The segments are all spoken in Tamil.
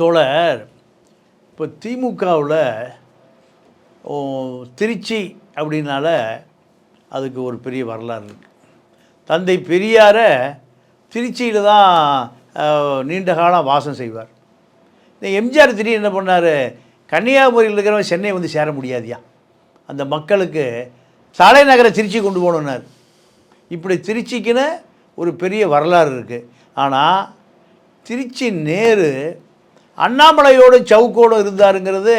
தோழர் இப்போ திமுகவில் திருச்சி அப்படின்னால அதுக்கு ஒரு பெரிய வரலாறு இருக்குது தந்தை பெரியாரை திருச்சியில் தான் நீண்ட காலம் வாசம் செய்வார். இந்த எம்ஜிஆர் திடீர்னு என்ன பண்ணார்? கன்னியாகுமரியில் இருக்கிறவன் சென்னை வந்து சேர முடியாதியா? அந்த மக்களுக்கு தலைநகரை திருச்சி கொண்டு போகணுன்னார் இப்படி திருச்சிக்குன்னு ஒரு பெரிய வரலாறு இருக்குது ஆனால் திருச்சி நேரு அண்ணாமலையோடு சவுக்கோடு இருந்தாருங்கிறது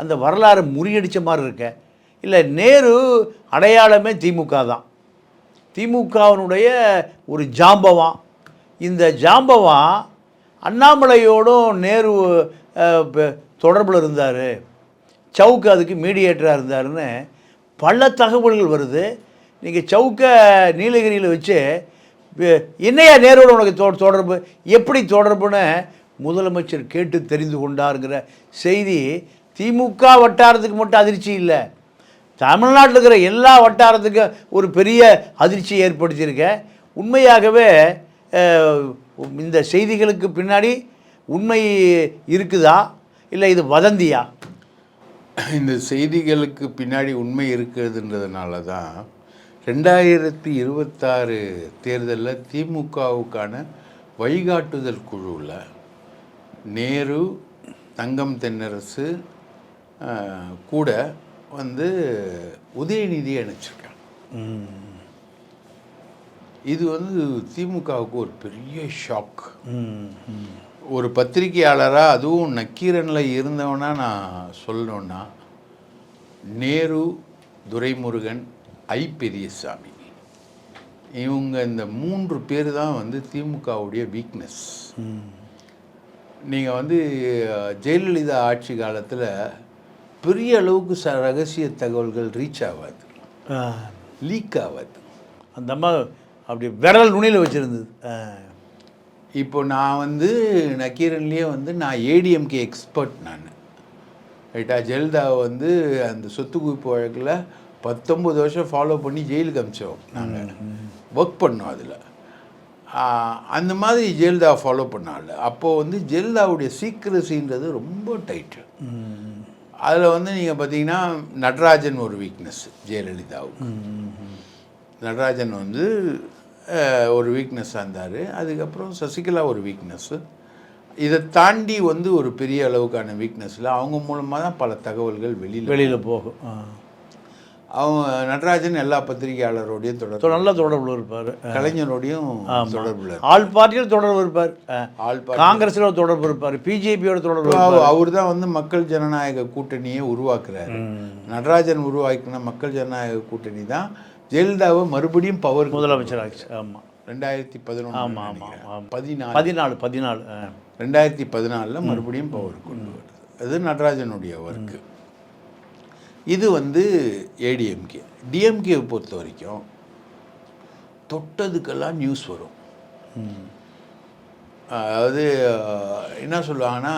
அந்த வரலாறு முறியடித்த மாதிரி இருக்க. இல்லை நேரு அடையாளமே திமுக தான். திமுகவினுடைய ஒரு ஜாம்பவான். இந்த ஜாம்பவான் அண்ணாமலையோடும் நேரு தொடர்பில் இருந்தார். சவுக்கு அதுக்கு மீடியேட்டராக இருந்தாருன்னு பல தகவல்கள் வருது. நீங்கள் சவுக்க நீலகிரியில் வச்சு என்னையா நேரோட உனக்கு தொ தொடர்பு? எப்படி தொடர்புன்னு முதலமைச்சர் கேட்டு தெரிந்து கொண்டாருங்கிற செய்தி திமுக வட்டாரத்துக்கு மட்டும் அதிர்ச்சி இல்லை. தமிழ்நாட்டில் இருக்கிற எல்லா வட்டாரத்துக்கும் ஒரு பெரிய அதிர்ச்சி ஏற்படுத்தியிருக்க. உண்மையாகவே இந்த செய்திகளுக்கு பின்னாடி உண்மை இருக்குதா? இல்லை இது வதந்தியா? இந்த செய்திகளுக்கு பின்னாடி உண்மை இருக்கிறதுன்றதுனால தான் ரெண்டாயிரத்தி இருபத்தாறு தேர்தலில் திமுகவுக்கான வழிகாட்டுதல் குழுவில் நேரு தங்கம் தென்னரசு கூட வந்து உதயநிதியை இணைச்சிருக்காங்க. இது வந்து திமுகவுக்கு ஒரு பெரிய ஷாக் ஒரு பத்திரிகையாளராக அதுவும் நக்கீரனில் இருந்தவனா நான் சொல்லணுன்னா நேரு துரைமுருகன் ஐ பெரியசாமி இவங்க இந்த மூன்று பேர் தான் வந்து திமுகவுடைய வீக்னஸ் நீங்கள் வந்து ஜெயலலிதா ஆட்சி காலத்தில் பெரிய அளவுக்கு ச ரகசிய தகவல்கள் ரீச் ஆகாது. லீக் ஆகாது. அந்த அம்மா அப்படி விரல் நுனியில் வச்சுருந்தது. இப்போ நான் வந்து நக்கீரன்லேயே வந்து நான் ஏடிஎம்கே எக்ஸ்பர்ட் நான். ரைட்டா? ஜெயலலிதாவை வந்து அந்த சொத்து குவிப்பு வழக்கில் பத்தொம்பது வருஷம் ஃபாலோ பண்ணி ஜெயிலுக்கு அமிச்சோம் நாங்கள் ஒர்க் பண்ணோம் அதில். அந்த மாதிரி ஜெயலலிதா ஃபாலோ பண்ணால அப்போது வந்து ஜெயலலிதாவுடைய சீக்கிரசின்றது ரொம்ப டைட்டு அதில் வந்து நீங்கள் பார்த்தீங்கன்னா நடராஜன் ஒரு வீக்னஸ் ஜெயலலிதாவுக்கு. நடராஜன் வந்து ஒரு வீக்னஸாக இருந்தார். அதுக்கப்புறம் சசிகலா ஒரு வீக்னஸ்ஸு இதை தாண்டி வந்து ஒரு பெரிய அளவுக்கான வீக்னஸில் அவங்க மூலமாக தான் பல தகவல்கள் வெளியில் வெளியில் போகும். அவங்க நடராஜன் எல்லா பத்திரிகையாளரோடையும் தொடர்பு நல்ல தொடர்பில் இருப்பார். கலைஞரோடையும் தொடர்பில் ஆல் பார்ட்டியில் தொடர்பு இருப்பார். ஆள் காங்கிரஸில் ஒரு தொடர்பு இருப்பார். பிஜேபியோட தொடர்பு அவர் தான் வந்து மக்கள் ஜனநாயக கூட்டணியை உருவாக்குறாரு. நடராஜன் உருவாக்கின மக்கள் ஜனநாயக கூட்டணி தான் ஜெயலலிதாவை மறுபடியும் பவர் முதலமைச்சர் ஆச்சு ஆமாம் ரெண்டாயிரத்தி பதினொன்று ஆமாம் ஆமாம் பதினாலு. பதினாலு பதினாலு. ரெண்டாயிரத்தி பதினாலில் மறுபடியும் பவர் கொண்டு வருது அது நடராஜனுடைய ஒர்க்கு இது வந்து ஏடிஎம்கே டிஎம்கேவை பொறுத்த வரைக்கும் தொட்டதுக்கெல்லாம் நியூஸ் வரும். அதாவது என்ன சொல்லுவாங்கன்னா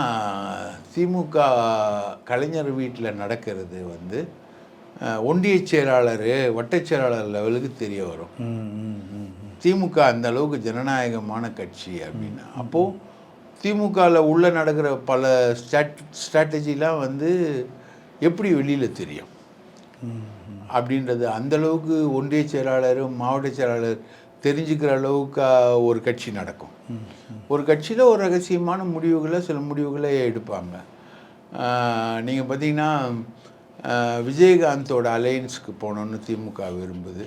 திமுக கலைஞர் வீட்டில் நடக்கிறது வந்து ஒன்றிய செயலாளர் வட்டச் செயலாளர் லெவலுக்கு தெரிய வரும். திமுக அந்த அளவுக்கு ஜனநாயகமான கட்சி அப்படின்னா. அப்போது திமுகவில் உள்ள நடக்கிற பல ஸ்ட்ராட் ஸ்ட்ராட்டஜிலாம் வந்து எப்படி வெளியில் தெரியும்? அப்படின்றது அந்த அளவுக்கு ஒன்றிய செயலாளர் மாவட்ட செயலாளர் தெரிஞ்சுக்கிற அளவுக்கு ஒரு கட்சி நடக்கும். ஒரு கட்சியில் ஒரு ரகசியமான முடிவுகளை சில முடிவுகளை எடுப்பாங்க. நீங்கள் பார்த்தீங்கன்னா விஜயகாந்தோட அலையன்ஸுக்கு போகணுன்னு திமுக விரும்புது.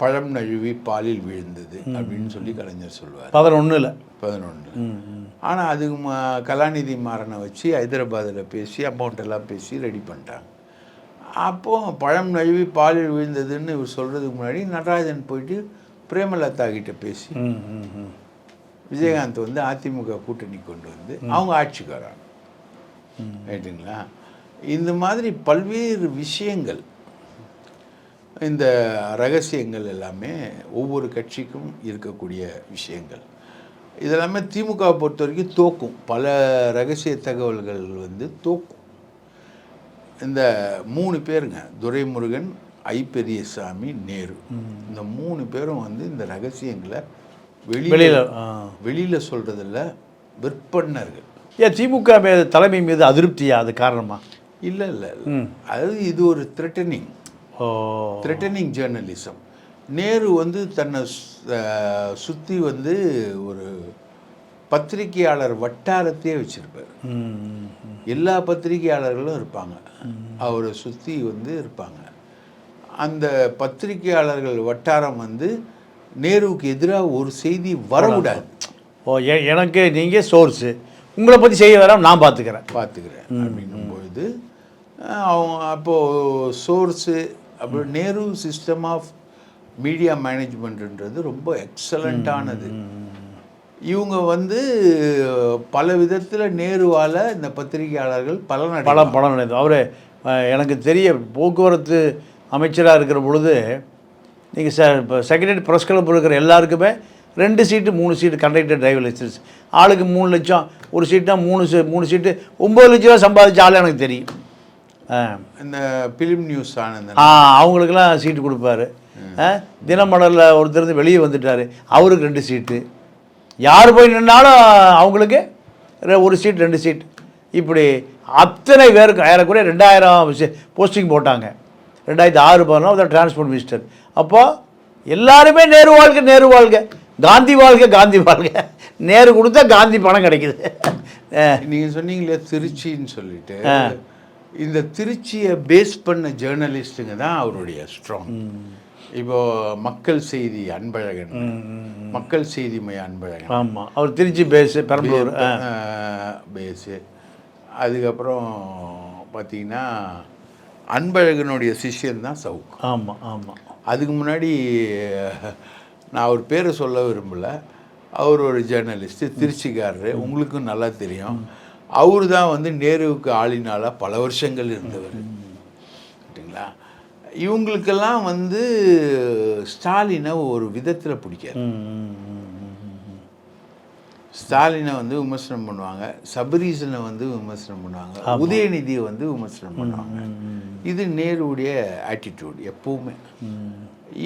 பழம் நழுவி பாலில் விழுந்தது அப்படின்னு சொல்லி கலைஞர் சொல்லுவார் பதினொன்றில் பதினொன்று ஆனால் அதுக்கு ம- கலாநிதி மாறனை வச்சு ஹைதராபாத்தில் பேசி அமௌண்ட் எல்லாம் பேசி ரெடி பண்ணிட்டாங்க. அப்போது பழம் நழுவி பாலில் விழுந்ததுன்னு இவர் சொல்கிறதுக்கு முன்னாடி நடராஜன் போயிட்டு பிரேமலதா கிட்ட பேசி விஜயகாந்த் வந்து அதிமுக கூட்டணி கொண்டு வந்து அவங்க ஆட்சிக்கு வராங்க ரைட்டுங்களா இந்த மாதிரி பல்வேறு விஷயங்கள் இந்த ரகசியங்கள் எல்லாமே ஒவ்வொரு கட்சிக்கும் இருக்கக்கூடிய விஷயங்கள். இதெல்லாமே திமுகவை பொறுத்த வரைக்கும் தோக்கும். பல ரகசிய தகவல்கள் வந்து தோக்கும். இந்த மூணு பேருங்க துரைமுருகன் ஐ பெரியசாமி நேரு. இந்த மூணு பேரும் வந்து இந்த ரகசியங்களை வெளியில் வெளியில் சொல்கிறதில்ல விற்பனர்கள் ஏன் திமுக மீது தலைமை மீது அதிருப்தியா? அது காரணமா? இல்லை இல்லை அதாவது இது ஒரு த்ரெட்டனிங் த்ரெட்டனிங் ஜேர்னலிசம் நேரு வந்து தன்னை சுற்றி வந்து ஒரு பத்திரிகையாளர் வட்டாரத்தையே வச்சுருப்பார். எல்லா பத்திரிகையாளர்களும் இருப்பாங்க. அவரை சுற்றி வந்து இருப்பாங்க. அந்த பத்திரிகையாளர்கள் வட்டாரம் வந்து நேருவுக்கு எதிராக ஒரு செய்தி வரக்கூடாது. ஓ எனக்கு நீங்கள் சோர்ஸு. உங்களை பற்றி செய்ய வேற நான் பார்த்துக்கிறேன் பார்த்துக்கிறேன் அப்படின்னும் பொழுது அஹ், அவங்க அப்போது சோர்ஸு அப்புறம் நேரு சிஸ்டம் ஆஃப் மீடியா மேனேஜ்மெண்ட்ன்றது ரொம்ப எக்ஸலண்ட்டானது இவங்க வந்து பல விதத்தில் நேருவால் இந்த பத்திரிகையாளர்கள் பலனடை பலம் பலம் நினைத்து அவர் எனக்கு தெரிய போக்குவரத்து அமைச்சராக இருக்கிற பொழுது நீங்கள் ச இப்போ செக்ரட்டரி ப்ரெஸ் கிளப் இருக்கிற எல்லாருக்குமே ரெண்டு சீட்டு மூணு சீட்டு கண்டக்டர் டிரைவர் லைசன்ஸ் ஆளுக்கு மூணு லட்சம் ஒரு சீட்னா மூணு மூணு சீட்டு ஒம்பது லட்ச ரூபா சம்பாதிச்ச ஆள் எனக்கு தெரியும். இந்த ஃபிலிம் நியூஸ் ஆனந்த ஆ அவங்களுக்கெல்லாம் சீட்டு கொடுப்பாரு. தினமலரில் ஒருத்தர் வெளியே வந்துட்டார். அவருக்கு ரெண்டு சீட்டு. யார் போய் நின்னாலும் அவங்களுக்கு ஒரு சீட் ரெண்டு சீட். இப்படி அத்தனை பேருக்கு ஏறக்குறைய ரெண்டாயிரம் போஸ்டிங் போட்டாங்க. ரெண்டாயிரத்தி ஆறு பதினொன்று டிரான்ஸ்போர்ட் மினிஸ்டர் அப்போ எல்லாருமே நேரு வாழ்க்கை நேரு வாழ்க்கை. காந்தி வாழ்க்கை காந்தி வாழ்க்கை. நேரு கொடுத்தா காந்தி பணம் கிடைக்குது. நீங்கள் சொன்னீங்களே திருச்சின்னு சொல்லிட்டு. இந்த திருச்சியை பேஸ் பண்ண ஜேர்னலிஸ்ட்டுங்க தான் அவருடைய ஸ்ட்ராங் இப்போ மக்கள் செய்தி அன்பழகன். மக்கள் செய்தி மைய அன்பழகன். ஆமாம் அவர் திருச்சி பேஸு பெரம்பலூர் பேஸு. அதுக்கப்புறம் பார்த்தீங்கன்னா அன்பழகனுடைய சிஷ்யன் தான் சவுக் ஆமாம் ஆமாம் அதுக்கு முன்னாடி நான் அவர் பேரை சொல்ல விரும்பல. அவர் ஒரு ஜேர்னலிஸ்ட்டு திருச்சிக்காரரு. உங்களுக்கும் நல்லா தெரியும். அவர் தான் வந்து நேருவுக்கு ஆளினால பல வருஷங்கள் இருந்தவர். இவங்களுக்கெல்லாம் வந்து ஸ்டாலினை ஒரு விதத்தில் பிடிக்காது. ஸ்டாலினை வந்து விமர்சனம் பண்ணுவாங்க சபரீசனை வந்து விமர்சனம் பண்ணுவாங்க உதயநிதியை வந்து விமர்சனம் பண்ணுவாங்க. இது நேருடைய ஆட்டிடியூட் எப்பவுமே.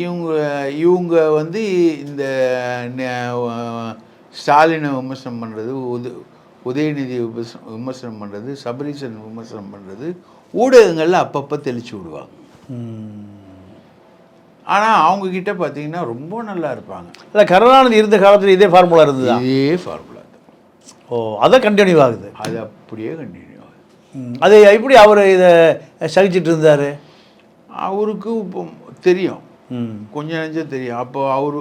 இவங்க இவங்க வந்து இந்த ஸ்டாலினை விமர்சனம் பண்ணுறது உத உதயநிதி விமர்சனம் விமர்சனம் பண்ணுறது சபரீசன் விமர்சனம் பண்ணுறது ஊடகங்களில் அப்பப்போ தெளிச்சு விடுவாங்க. ஆனால் அவங்கக்கிட்ட பார்த்தீங்கன்னா ரொம்ப நல்லா இருப்பாங்க. இல்லை கருணாநிதி இருந்த காலத்தில் இதே ஃபார்முலா இருந்ததா? இதே ஃபார்முலா ஓ அதான் கண்டினியூ ஆகுது. அது அப்படியே கண்டினியூ ஆகுது. ம். அது எப்படி அவர் இதை சகிச்சிட்டு இருந்தார்? அவருக்கு இப்போ தெரியும். கொஞ்சம் நெஞ்சம் தெரியும். அப்போ அவர்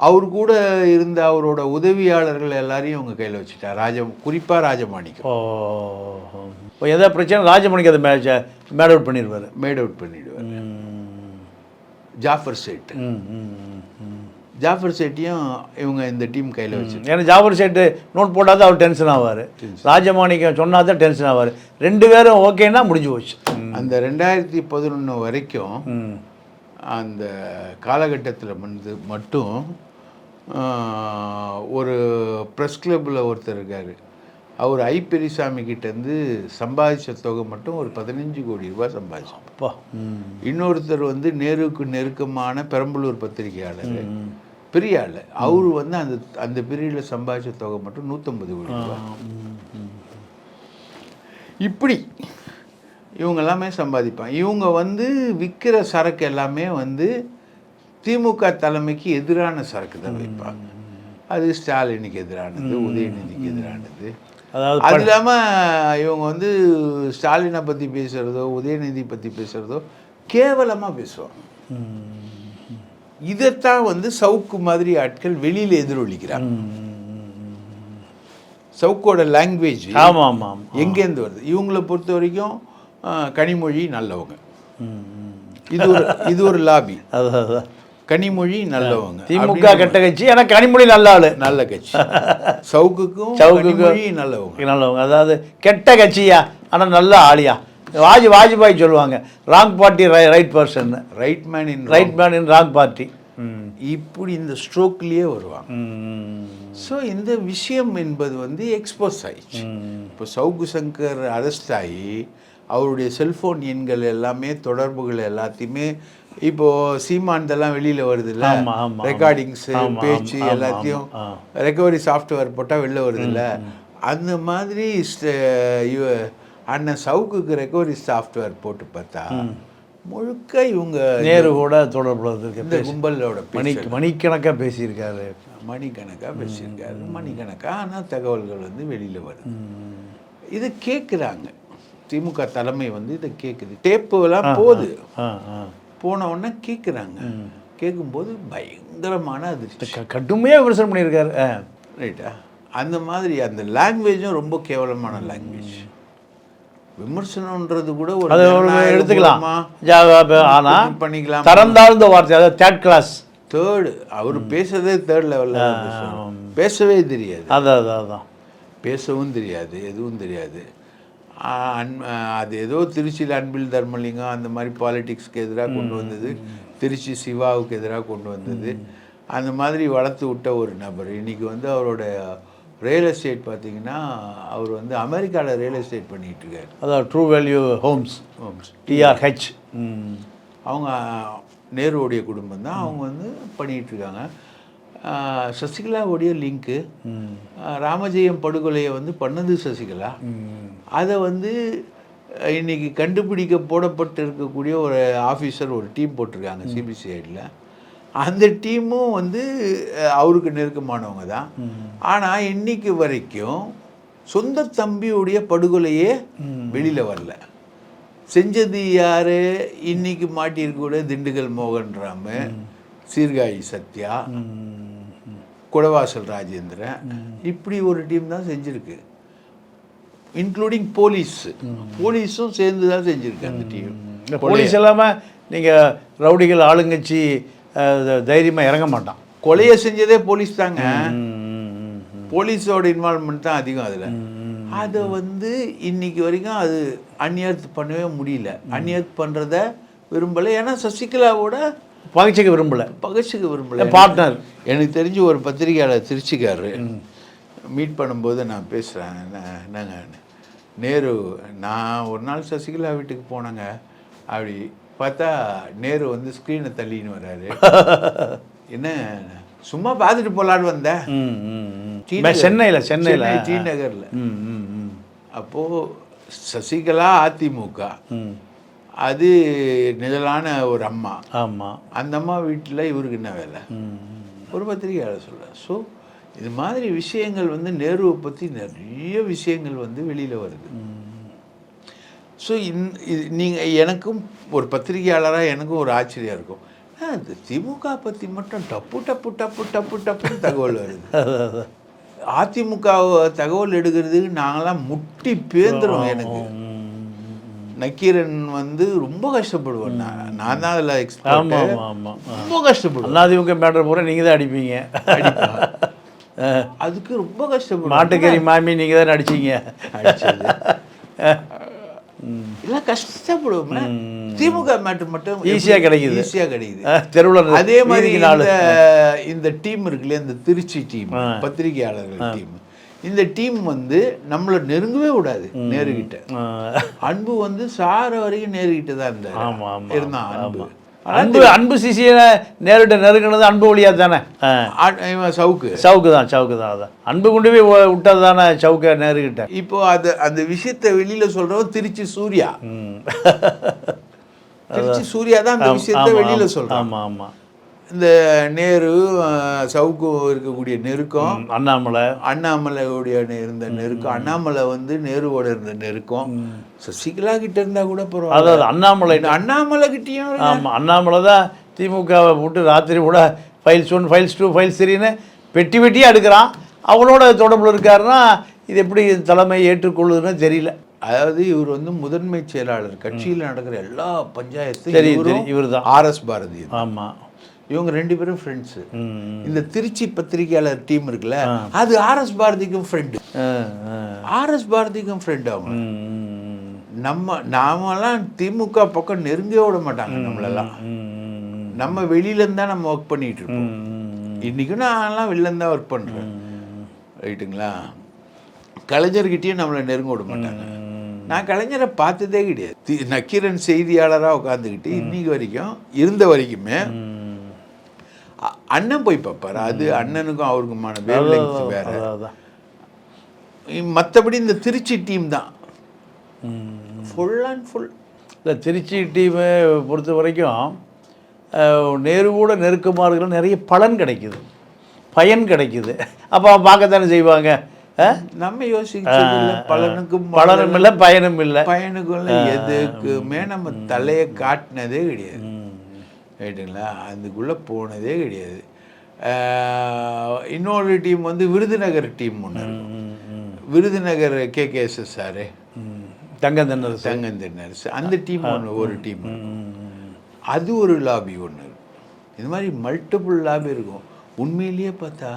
அவர் கூட இருந்த அவரோட உதவியாளர்கள் எல்லாரையும் அவங்க கையில் வச்சுட்டார். ராஜ குறிப்பாக ராஜமாணிக்கம். ஓ இப்போ எதாவது பிரச்சனை? ராஜமணிக்கு அதை மேட்ச் மேட் அவுட் பண்ணிடுவார். மேட் அவுட் பண்ணிடுவார். ம். ஜாஃபர் சேட் ம், ம், ம். ஜாஃபர் சேட்டையும் இவங்க இந்த டீம் கையில் வச்சு ஏன்னா ஜாபர் சேட்டு நோட் போட்டால் தான் அவர் டென்ஷன் ஆவார். ராஜமாணிக்கம் சொன்னா தான் டென்ஷன் ஆவார். ரெண்டு பேரும் ஓகேன்னா முடிஞ்சு போச்சு. ம். அந்த ரெண்டாயிரத்தி பதினொன்று வரைக்கும் ம். அந்த காலகட்டத்தில் வந்து மட்டும் ஒரு ப்ரெஸ் கிளப்பில் ஒருத்தர் இருக்கார். அவர் ஐ பெரியசாமி கிட்டேருந்து சம்பாதிச்ச தொகை மட்டும் ஒரு பதினஞ்சு கோடி ரூபாய் சம்பாதிச்சோம் அப்பா. இன்னொருத்தர் வந்து நேருக்கு நெருக்கமான பெரம்பலூர் பத்திரிகையாளர். பெரிய ஆள். அவர் வந்து அந்த அந்த பீரியடில் சம்பாதிச்ச தொகை மட்டும் நூற்றம்பது கோடி ரூபாய். இப்படி இவங்க எல்லாமே சம்பாதிப்பாங்க. இவங்க வந்து விற்கிற சரக்கு எல்லாமே வந்து திமுக தலைமைக்கு எதிரான சரக்கு தான் வைப்பாங்க. அது ஸ்டாலினுக்கு எதிரானது உதயநிதிக்கு எதிரானது. அதாவது அது இல்லாமல் இவங்க வந்து ஸ்டாலினை பற்றி பேசுகிறதோ உதயநிதி பற்றி பேசுகிறதோ கேவலமாக பேசுவாங்க. இதைத்தான் வந்து சவுக்கு மாதிரி ஆட்கள் வெளியில் எதிரொலிக்கிறாங்க. சவுக்கோட லாங்குவேஜ் ஆமாம் ஆமாம் எங்கேருந்து வருது? இவங்களை பொறுத்த வரைக்கும் கனிமொழி நல்லவங்க. இது ஒரு இது ஒரு லாபி அதான் கனிமொழி நல்லவங்க. திமுக கெட்ட கட்சி ஆனால் கனிமொழி நல்ல ஆளு. நல்ல கட்சி. சவுக்குக்கும் சவுக்குக்கும் நல்லவங்க. நல்லவங்க. அதாவது கெட்ட கட்சியா ஆனால் நல்ல ஆளியா? வாஜ் வாஜ்பாய் சொல்லுவாங்க wrong party right person right man in right man in wrong party இப்படி இந்த ஸ்ட்ரோக்லேயே வருவாங்க. ஸோ இந்த விஷயம் என்பது வந்து எக்ஸ்போஸ் ஆயிடுச்சு. இப்போ சவுக்கு சங்கர் அரெஸ்ட் ஆகி அவருடைய செல்போன் எண்கள் எல்லாமே தொடர்புகள் எல்லாத்தையுமே இப்போ சீமான்தெல்லாம் வெளியில வருது இல்ல ஆமா, ஆமா, ஆமா. ரெக்கார்டிங்ஸ் பேச்சு எல்லாத்தையும் ரெக்கவரி சாஃப்ட்வேர் போட்டால் வெளில வருது இல்ல அந்த மாதிரி அண்ணன் சவுக்குக்கு ரெக்கவரி சாஃப்ட்வேர் போட்டு பார்த்தா முழுக்க இவங்க நேரு கூட தொடர்புல இந்த கும்பலோட மணி மணிக்கணக்காக பேசியிருக்காரு. மணிக்கணக்காக பேசியிருக்காரு. மணிக்கணக்கான தகவல்கள் வந்து வெளியில் வருது. இது கேட்குறாங்க திமுக தலைமை வந்து இதை கேட்குது டேப்புலாம் போகுது. போன உடனே கேட்குறாங்க கேட்கும்போது பயங்கரமான அதிர்ச்சி. கடுமையாக விமர்சனம் பண்ணியிருக்காரு. ரைட்டா அந்த மாதிரி அந்த லாங்குவேஜும் ரொம்ப கேவலமான லாங்குவேஜ் விமர்சனம்ன்றது கூட ஒரு எடுத்துக்கலாம். பூர்வமா ஜா- ஆனா இது பண்ணிக்கலாம் தரந்தாழ்ந்த வார்த்தை அதாவது தேர்ட் கிளாஸ் தேர்டு அவர் பேசுறதே தேர்ட் லெவலில் பேசவே தெரியாது. அதான் அதான் அதான். பேசவும் தெரியாது எதுவும் தெரியாது. அது ஏதோ திருச்சியில் அன்பில் தர்மலிங்கம் அந்த மாதிரி பாலிடிக்ஸ்க்கு எதிராக கொண்டு வந்தது. திருச்சி சிவாவுக்கு எதிராக கொண்டு வந்தது. அந்த மாதிரி வளர்த்து விட்ட ஒரு நபர். இன்னைக்கு வந்து அவரோட ரியல் எஸ்டேட் பார்த்தீங்கன்னா அவர் வந்து அமெரிக்காவில் ரியல் எஸ்டேட் பண்ணிட்டு இருக்காரு. அதான் ட்ரூ வேல்யூ ஹோம்ஸ் டிஆர்ஹெச் ம். அவங்க நேருவோடைய குடும்பம் தான் அவங்க வந்து ஆ, சசிகலாவுடைய லிங்க்கு ராமஜெயம் படுகொலையை வந்து பண்ணது சசிகலா. அதை வந்து இன்னைக்கு கண்டுபிடிக்க போடப்பட்டு இருக்கக்கூடிய ஒரு ஆஃபீஸர் ஒரு டீம் போட்டிருக்காங்க சிபிசிஐடியில் அந்த டீமும் வந்து அவருக்கு நெருக்கமானவங்க தான். ஆனால் இன்னைக்கு வரைக்கும் சொந்த தம்பியுடைய படுகொலையே வெளியில் வரல. செஞ்சது யாரு? இன்னைக்கு மாட்டியிருக்கூட திண்டுக்கல் மோகன் ராமு சீர்காழி சத்யா குடவாசல் ராஜேந்திரன் இப்படி ஒரு டீம் தான் செஞ்சிருக்கு. இன்க்ளூடிங் போலீஸ் போலீஸும் சேர்ந்து தான் செஞ்சிருக்கு அந்த டீம் போலீஸ் இல்லாமல் நீங்கள் ரவுடிகள் ஆளுங்கட்சி தைரியமாக இறங்க மாட்டான். கொலையை செஞ்சதே போலீஸ் தாங்க. போலீஸோட இன்வால்மெண்ட் தான் அதிகம் அதில். அதை வந்து இன்னைக்கு வரைக்கும் அது அந்நியர்த் பண்ணவே முடியல. அந்நியர்த் பண்ணுறத விரும்பலை. ஏன்னா சசிகலாவோட பகிச்சுக்க விரும்பல. பகச்சுக்கு விரும்பல. பார்ட்னர் எனக்கு தெரிஞ்சு ஒரு பத்திரிகையாளர் திருச்சிக்காரரு மீட் பண்ணும்போது நான் பேசுகிறேன் என்ன என்னங்க? நேரு நான் ஒரு நாள் சசிகலா வீட்டுக்கு போனேங்க. அப்படி பார்த்தா நேரு வந்து ஸ்க்ரீனை தள்ளின்னு வர்றாரு என்ன சும்மா பார்த்துட்டு போலான்னு வந்தேன். சென்னையில் சென்னையில். சென்னை டி நகரில். அப்போது சசிகலா அதிமுக. ம். அது நிழலான ஒரு அம்மா. ஆமாம் அந்த அம்மா வீட்டில் இவருக்கு என்ன வேலை? ஒரு பத்திரிகையாளர் சொல்கிறார் ஸோ இது மாதிரி விஷயங்கள் வந்து நேருவை பற்றி நிறைய விஷயங்கள் வந்து வெளியில் வருது. ஸோ இந் இது நீங்கள் எனக்கும் ஒரு பத்திரிகையாளராக எனக்கும் ஒரு ஆச்சரியம் இருக்கும். இந்த திமுக பற்றி மட்டும் டப்பு டப்பு டப்பு டப்பு டப்புன்னு தகவல் வருது. அதிமுக தகவல் எடுக்கிறதுக்கு நாங்களாம் முட்டி பேந்துரும் எனக்கு. நக்கீரன் வந்து ரொம்ப கஷ்டப்படுவேன் நான் நான் தான் அதில் எக்ஸ்பர்ட் ஆமாம் ஆமாம் ரொம்ப கஷ்டப்படுவேன் அண்ணாதிமுக மேட்டர் பூரா நீங்கள் தான் அடிப்பீங்க. அதுக்கு ரொம்ப கஷ்டப்படுவேன் மாட்டுக்கறி மாமி நீங்கள் தான் அடிச்சது. எல்லாம் கஷ்டப்படுவோம் திமுக மேட்டர் மட்டும் ஈஸியா கிடைக்குது. ஈஸியா கிடைக்குது. தெருவில் அதே மாதிரி இந்த டீம் இருக்குல்ல இந்த திருச்சி டீம் பத்திரிகையாளர்கள் டீம் இந்த டீம் வந்து நம்மளை நெருங்கவே விடாது நேருகிட்ட. அன்பு வந்து சார வரைக்கும் நேருகிட்ட தான் இருந்தார். ஆமா, ஆமா, இருந்தான் அன்பு. அன்பு அன்பு சிசியை நேரிட்ட நெருங்கினது அன்பு வழியாக தானே? இவன் சவுக்கு. சவுக்கு தான் சவுக்கு தான் அதான். அன்பு கொண்டு போய் விட்டது தானே சவுக்க நேருகிட்ட? இப்போ அது அந்த விஷயத்தை வெளியில சொல்றவன் திருச்சி சூர்யா. திருச்சி சூர்யா தான் அந்த விஷயத்தை வெளியில சொல்றான். ஆமாம் ஆமாம் இந்த நேரு சவுக்கு இருக்கக்கூடிய நெருக்கம் அண்ணாமலை. அண்ணாமலையுடைய இருந்த நெருக்கம். அண்ணாமலை வந்து நேருவோட இருந்த நெருக்கம். சசிகலா கிட்ட இருந்தா கூட பரவாயில்ல. அதாவது அண்ணாமலை அண்ணாமலை கிட்டயும் ஆமாம் அண்ணாமலை தான் திமுகவை போட்டு ராத்திரி கூட files one files two files த்ரீன்னு பெட்டி பெட்டியாக எடுக்கிறான். அவனோட தொடர்பில் இருக்காருன்னா இது எப்படி தலைமை ஏற்றுக்கொள்ளுதுன்னு தெரியல. அதாவது இவர் வந்து முதன்மை செயலாளர். கட்சியில் நடக்கிற எல்லா பஞ்சாயத்து தெரியும், தெரியும். இவர்தான். ஆர்எஸ் பாரதி ஆமாம் இவங்க ரெண்டு பேரும் ஃப்ரெண்ட்ஸு இந்த திருச்சி பத்திரிகையாளர் டீம் இருக்குல்ல அது ஆர்எஸ் பாரதிக்கும் ஃப்ரெண்டு. ஆர்எஸ் பாரதிக்கும் ஃப்ரெண்ட் அவங்க. நம்ம நாமெல்லாம் திமுக பக்கம் நெருங்கவே விட மாட்டாங்க நம்மளெல்லாம். நம்ம வெளியில இருந்தா நம்ம ஒர்க் பண்ணிட்டு இருப்போம். ம், இன்னைக்கும் நான்லாம் வெளில இருந்தா ஒர்க் பண்றேன். ரைட்டுங்களா? கலைஞர்கிட்டயும் நம்மளை நெருங்க விட மாட்டாங்க. நான் கலைஞரை பார்த்ததே கிடையாது. நக்கீரன் செய்தியாளராக உட்காந்துக்கிட்டு இன்னைக்கு வரைக்கும் இருந்த வரைக்குமே அண்ணன் போய் பார்ப்பாரு. அது அண்ணனுக்கும் அவருக்குமான வேவ் லெங்க் வேற. மற்றபடி இந்த திருச்சி டீம் தான். ஃபுல் அண்ட் ஃபுல் இல்லை திருச்சி டீமை பொறுத்த வரைக்கும் நேருவோட நெருக்கமாக இருக்கிற நிறைய பலன் கிடைக்குது. பயன் கிடைக்குது. அப்போ பார்க்கத்தானே செய்வாங்க? நம்ம யோசிக்கிறது. பலனுக்கும் பலனும் இல்லை பயனும் இல்லை பயனுக்கும் இல்ல. எதுக்குமே நம்ம தலையை காட்டினதே கிடையாது. ரைட்டுங்களா அதுக்குள்ளே போனதே கிடையாது. இன்னொரு டீம் வந்து விருதுநகர் டீம் ஒன்று விருதுநகர் கேகேஎஸ்எஸ்ஆர் தங்கம் தென்னரசு தங்கந்தென்னரசு அந்த டீம் ஒன்று ஒரு டீம் அது ஒரு லாபி ஒன்று இது மாதிரி மல்டிபிள் லாபி இருக்கும். உண்மையிலேயே பார்த்தா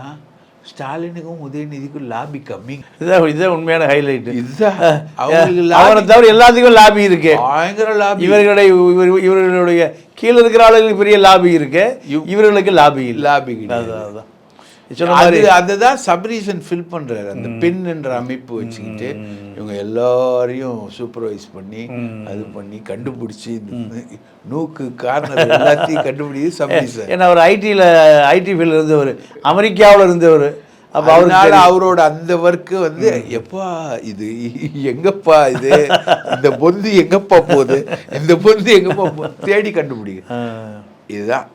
ஸ்டாலினுக்கும் உதயநிதிக்கும் லாபி கம்மி. இதுதான் இதுதான் உண்மையான ஹைலைட்டு இதுதான். அவங்களுக்கு அவரை தவிர எல்லாத்துக்கும் லாபி இருக்கு. பயங்கர லாபி. இவர்களுடைய இவர் இவர்களுடைய கீழே இருக்கிற ஆளுகளுக்கு பெரிய லாபி இருக்கு. இவர்களுக்கு லாபி லாபி. அதான் அது அதுதான் சப்ரீசன் ஃபில் பண்றாரு. அந்த பென் என்ற அமைப்பு வச்சுக்கிட்டு இவங்க எல்லாரையும் சூப்பர்வைஸ் பண்ணி அது பண்ணி கண்டுபிடிச்சி நூக்கு கார்னர் எல்லாத்தையும் கண்டுபிடிச்சு சப்ரீசன் ஏன்னா அவர் ஐடியில் ஐடி ஃபீல்டில் இருந்தவர் அமெரிக்காவில் இருந்தவர். அப்போ அதனால அவரோட அந்த ஒர்க்கு வந்து எப்பா இது எங்கப்பா இது? இந்த பொந்து எங்கப்பா போகுது? இந்த பொந்து எங்கப்பா போகுது தேடி கண்டுபிடிக்க ஆ. இதுதான்.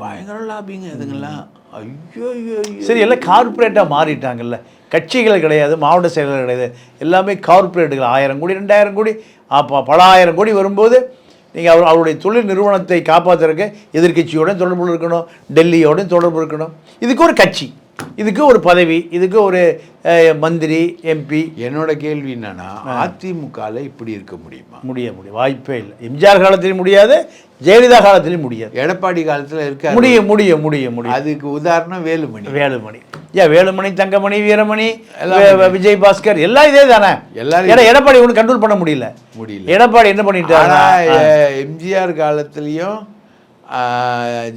பயங்கர லாபிங்க இதுங்கெல்லாம். ஐயோ ஐயோ. சரி எல்லாம் கார்ப்பரேட்டாக மாறிட்டாங்கல்ல. கட்சிகள் கிடையாது மாவட்ட செயலர் கிடையாது. எல்லாமே கார்ப்பரேட்டுகள் ஆயிரம் கோடி ரெண்டாயிரம் கோடி அப்போ பல ஆயிரம் கோடி வரும்போது நீங்கள் அவர் அவருடைய தொழில் நிறுவனத்தை காப்பாற்றுறதுக்கு எதிர்க்கட்சியோட தொடர்பு இருக்கணும் டெல்லியோட தொடர்பு இருக்கணும். இதுக்கு ஒரு கட்சி. இதுக்கு ஒரு பதவி இதுக்கு ஒரு மந்திரி எம்பி என்னோட கேள்வி என்னன்னா அதிமுகல இப்படி இருக்க முடியுமா? முடிய முடியும் வாய்ப்பே இல்லை. எம்ஜிஆர் காலத்திலையும் முடியாது ஜெயலலிதா காலத்திலையும் முடியாது. எடப்பாடி காலத்துல இருக்க முடியும் முடியும் முடியும் முடியும் அதுக்கு உதாரணம் வேலுமணி. வேலுமணி. ஏன் வேலுமணி தங்கமணி வீரமணி விஜய் பாஸ்கர் எல்லாம் இதே தானே? எல்லாரும் எடப்பாடி ஒன்றும் கண்ட்ரோல் பண்ண முடியல. முடியல. எடப்பாடி என்ன எ- எம்ஜிஆர் காலத்துலயும்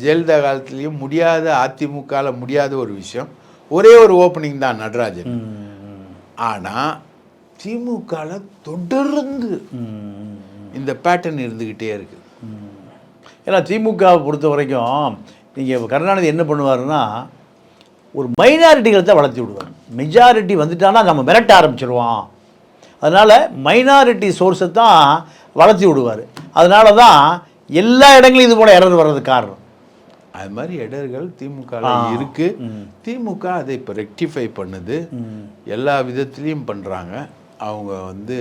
ஜெயலலிதா காலத்துலயும் முடியாத அதிமுகல முடியாத ஒரு விஷயம். ஒரே ஒரு ஓப்பனிங் தான் நடராஜன். ஆனா திமுகல தொடர்ந்து இந்த பேட்டர்ன் இருந்துகிட்டே இருக்கு. ஏன்னா திமுகவை பொறுத்த வரைக்கும் நீங்கள் கருணாநிதி என்ன பண்ணுவாருன்னா ஒரு மைனாரிட்டிகளை தான் வளர்த்தி விடுவார். மெஜாரிட்டி வந்துட்டானா நம்ம மிரட்ட ஆரம்பிச்சிருவான் அதனால் மைனாரிட்டி சோர்ஸை தான் வளர்த்தி விடுவார். அதனால தான் எல்லா இடங்களும் இது போல எரர் வர்றதுக்கு காரணம். அது மாதிரி இடர்கள் திமுக இருக்கு. திமுக அதை இப்போ ரெக்டிஃபை பண்ணுது. எல்லா விதத்துலேயும் பண்ணுறாங்க அவங்க வந்து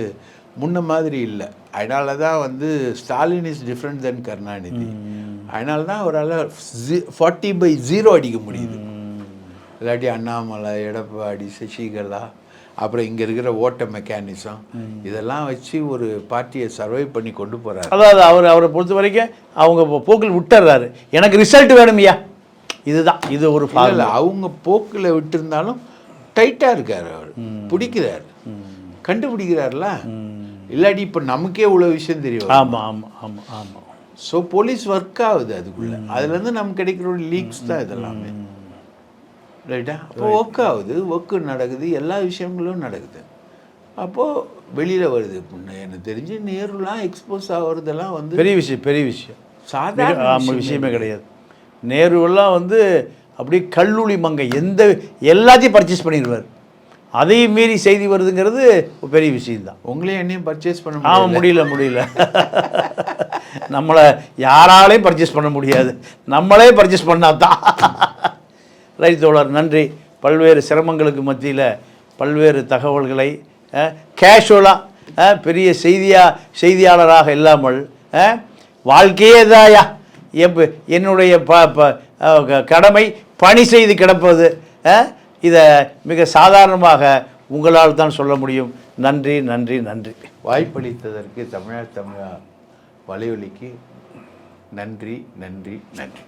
முன்ன மாதிரி இல்லை. அதனால தான் வந்து Stalin is different then Karunanidhi அதனால தான் அவரால் ஃபார்ட்டி பை ஜீரோ அடிக்க முடியுது. இல்லாட்டி அண்ணாமலை எடப்பாடி சசிகலா அப்புறம் இங்கே இருக்கிற ஓட்ட மெக்கானிசம் இதெல்லாம் வச்சு ஒரு பார்ட்டியை சர்வை பண்ணி கொண்டு போகிறாரு அதாவது அவர் அவரை பொறுத்த வரைக்கும் அவங்க போக்கில் விட்டுறாரு. எனக்கு ரிசல்ட் வேணும்யா இதுதான் இது ஒரு ஃபார்முலா அவங்க போக்கில் விட்டுருந்தாலும் டைட்டாக இருக்கார் அவர். பிடிக்கிறார். கண்டுபிடிக்கிறார்ல. இல்லாட்டி இப்போ நமக்கே இவ்வளோ விஷயம் தெரியும் ஆமாம் ஆமாம் ஆமாம் ஆமாம் ஸோ போலீஸ் ஒர்க் ஆகுது அதுக்குள்ள. அதுலேருந்து நமக்கு கிடைக்கிற லீக்ஸ் தான் இதெல்லாமே ரைட்டா அப்போ ஒர்க் ஆகுது ஒர்க்கு நடக்குது எல்லா விஷயங்களும் நடக்குது. அப்போது வெளியில் வருது எனக்கு தெரிஞ்சு நேருலாம் எக்ஸ்போஸ் ஆகுறதெல்லாம் வந்து பெரிய விஷயம் பெரிய விஷயம். சாதாரண விஷயமே கிடையாது. நேருவெல்லாம் வந்து அப்படியே கல்லூலி மங்கை எந்த எல்லாத்தையும் பர்ச்சேஸ் பண்ணிடுவார். அதையும் மீறி செய்தி வருதுங்கிறது ஒரு பெரிய விஷயம்தான். உங்களையும் என்னையும் பர்ச்சேஸ் பண்ண ஆமாம் முடியல. முடியல முடியல. நம்மளை யாராலையும் பர்ச்சேஸ் பண்ண முடியாது. நம்மளே பர்ச்சேஸ் பண்ணாதான். ரைட் தோழர் நன்றி. பல்வேறு சிரமங்களுக்கு மத்தியில் பல்வேறு தகவல்களை கேஷுவலாக பெரிய செய்தியா செய்தியாளராக இல்லாமல் வாழ்க்கையே தாயா எப் என்னுடைய ப ப- க- கடமை பணி செய்து கிடப்பது இதை மிக சாதாரணமாக உங்களால் தான் சொல்ல முடியும். நன்றி நன்றி நன்றி. வாய்ப்பளித்ததற்கு தமிழர் தமிழா வலையொலிக்கு நன்றி நன்றி நன்றி.